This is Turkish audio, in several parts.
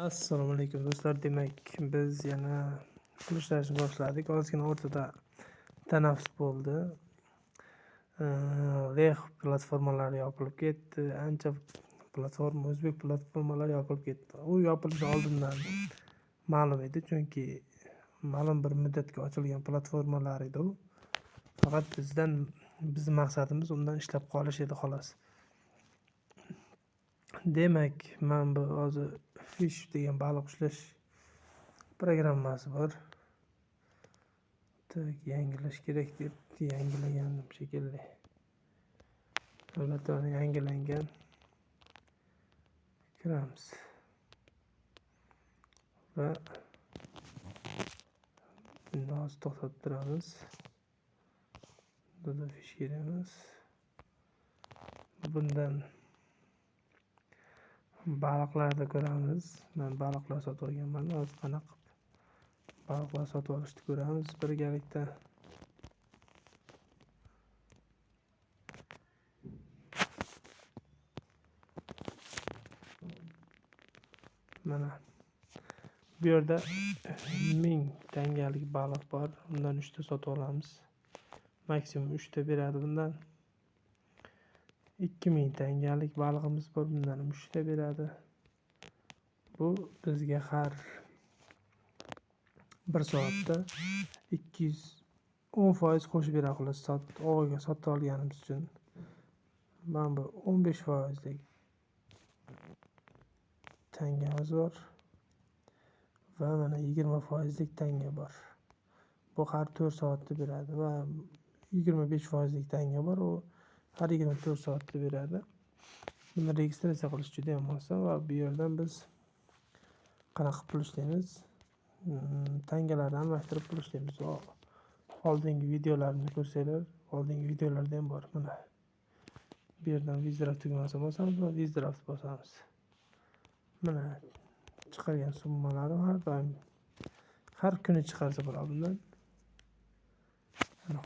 Assalomu alaykum do'stlar. Demak, biz yana pul ishlashni boshladik. Ozgina o'rtada tanaffus bo'ldi. Lex platformalari yopilib ketdi. Ancha platforma, o'zbek platformalari yopilib ketdi. U yopilishi oldindan ma'lum edi, chunki ma'lum bir muddatga ochilgan platformalar edi u. Faqat bizdan bizni maqsadimiz undan ishlab qolish edi xolos. Demak, man bu hozir Fish degan baliq ushlash programmasi bor. так yangilash kerak deb yangilagandim shekilli. Albatta, yangilangan. Kiramiz. Va buni hozir to'xtatib turamiz. bunda fish kiramiz. Bundan baliqlarni ko'ramiz. man baliqlar sotib olganman. Hozir qanaqa baliqlar sotib olishni ko'ramiz birgalikda. Mana bu yerda 1000 tangalik baliq bor. Undan 3 ta sotib olamiz. Maksimum 3 ta beradi bundan. 2000 tangalik balig'imiz bor. Bundan ham 3 ta beradi. Bu bizga har 1 soatda 210% qo'shib beradi xolos sot og'aga sotib olganimiz uchun. Mana bu 15% lik tangamiz bor. Va mana 20% lik tanga bor. Bu har 4 soatda beradi va 25% lik tanga bor. U har 24 soatda beradi. Buni registratsiya qilish juda ham oson va bu yerdan biz qanaqa pul ishlaymiz? Tangalarni almashtirib pul ishlaymiz. Oldingi videolarimni ko'rsanglar, oldingi videolarda ham bor. Mana bu yerdan withdraw tugmasini bosamiz va withdraw bosamiz. Mana chiqargan summalari har doim har kuni chiqarsa bo'ladi bundan.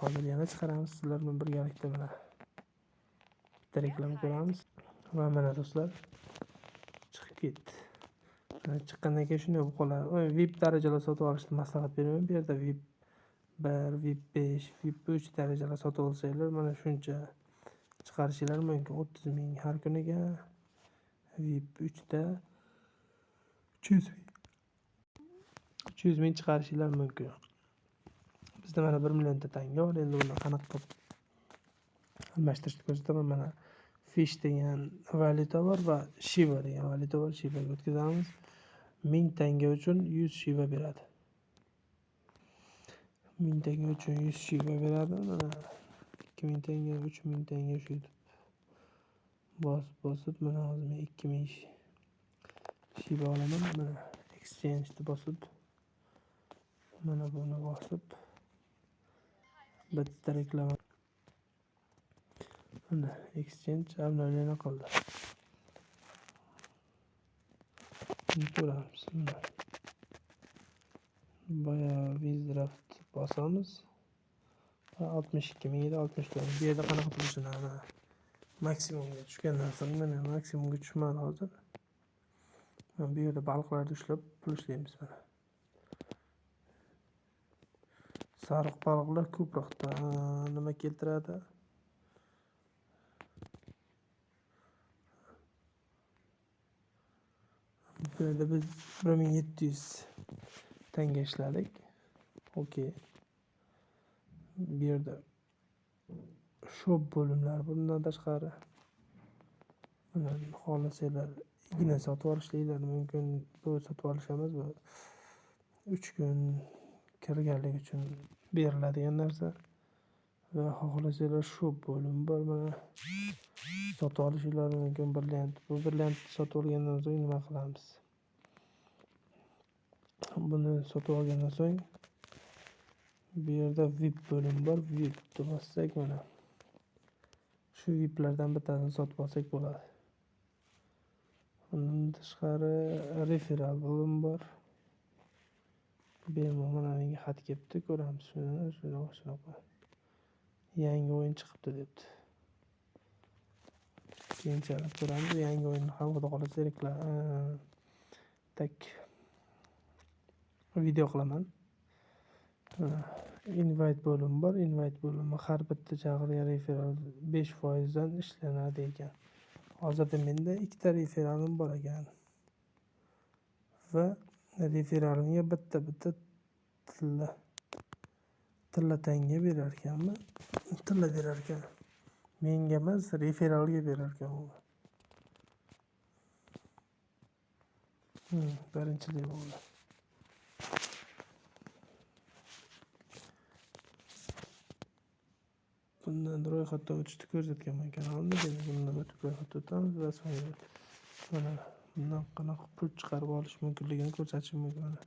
Hozir yana chiqaramiz sizlar bilan birgalikda mana bitta reklama ko'ramiz va mana do'stlar chiqib ketdi. Mana chiqqandan keyin shunday bo'lib qoladi. VIP darajalar sotib olishni maslahat beraman. Bu yerda VIP 1, VIP 5, VIP 3 darajalar sotib olsanglar mana shuncha chiqarishinglar mumkin. 30 ming har kuniga VIP 3 da 300 ming 300 ming chiqarishinglar mumkin. Bizda mana 1 millionta tanga bor. Endi buni qanaqa qilib almashtirishni ko'rsataman. Mana Fish degan valyuta bor va Shiba degan valyuta bor. Shibaga o'tkazamiz. 1000 tanga uchun 100 Shiba beradi. 1000 tanga uchun 100 Shiba beradi. Mana 2000 tanga, 3000 tanga shu bosib bosib mana hozir men 2000 Shiba olaman. Mana exchange'ni bosib mana buni bosib bitta reklama exchange hamlelerini kıldı. Buramsın. Bayağı biz draft basamız. 62 mi 7 64 bir yerde kana bulursun ana. Maksimum güç düşkenden sonra mana maksimum güç mana hozir. Bu yerda baliqlarni ushlab pul ishlaymiz mana. Sariq baliqlar ko'proq nima? Yerda biz 1700 tanga ishladik. Okey. Bu yerda shop bo'limlari bundan tashqari mana xohlasanglar igna sotib olishlaringlar mumkin. Bu sotib olish emas, bu 3 kun kirganlik uchun beriladigan narsa. Va xohlasanglar shop bo'lim bor mana. Sotib olishinglar mumkin brilliant. Bu brilliantni sotib olgandan so'ng nima qilamiz? Buni sotib olgandan so'ng bu yerda VIP bo'lim bor. vip bossak mana shu VIPlardan bittasini sotib olsak bo'ladi. Undan tashqari referal bo'lim bor. Bemalol mana menga xat kelibdi, ko'ramiz shuni, shunaqa shunaqa. Yangi o'yin chiqibdi debdi. Keyinchalik ko'ramiz. Yangi o'yinni ham xudo xohlasa e, tak video qilaman. İnvite bo'limi bor. Invite bo'limi har bitta chaqirgan referral 5% dan ishlanadi ekan. Hozirda menda ikkita referalim bor ekan. Va referalimga bitta-bitta tilla tilla tanga berar ekanman. Tilla berar ekan. Menga emas, referalga berar ekan u. Birinchilik bo'ldi. Bundan ro'yxatdan o'tishni ko'rsatganman kanalimda. Demak, bundan o'tib ro'yxatdan o'tamiz va so'ngra mana bundan qanaqa pul chiqarib olish mumkinligini ko'rsatishim mumkin. Mana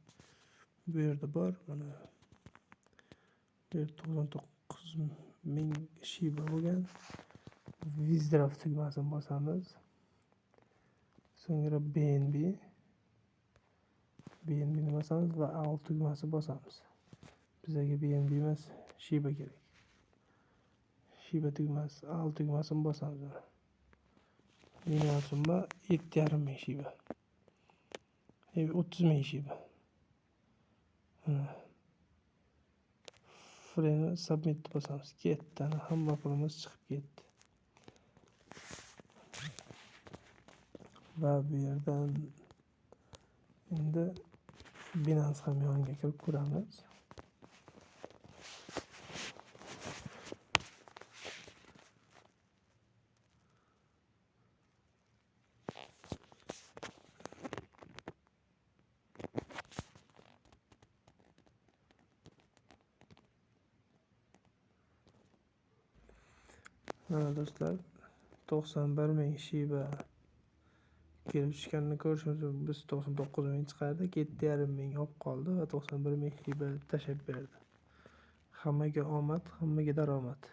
bu yerda bor. Mana bu yerda to'qson to'qqiz ming shiba bo'lgan. Withdraw tugmasini bosamiz. So'ngra BNB BNBni bosamiz va AL tugmasini bosamiz. Bizga BNB emas, shiba kerak. Shiba tugmasi, AL tugmasini bosamiz mana. Minimal summa yetti yarim ming shiba. E, o'ttiz ming shiba. Mana. Freni submitni bosamiz. Ketdi. Ana hamma pulimiz chiqib ketdi. Va bu yerdan endi Binance hamyoniga kirib ko'ramiz. Mana do'stlar, to'qson bir ming shiba kelib tushganini ko'rishimiz mumkin. Biz to'qson to'qqiz ming chiqardik, yetti yarim ming olib qoldi va to'qson bir ming shiba tashlab berdi. Hammaga omad, hammaga daromad.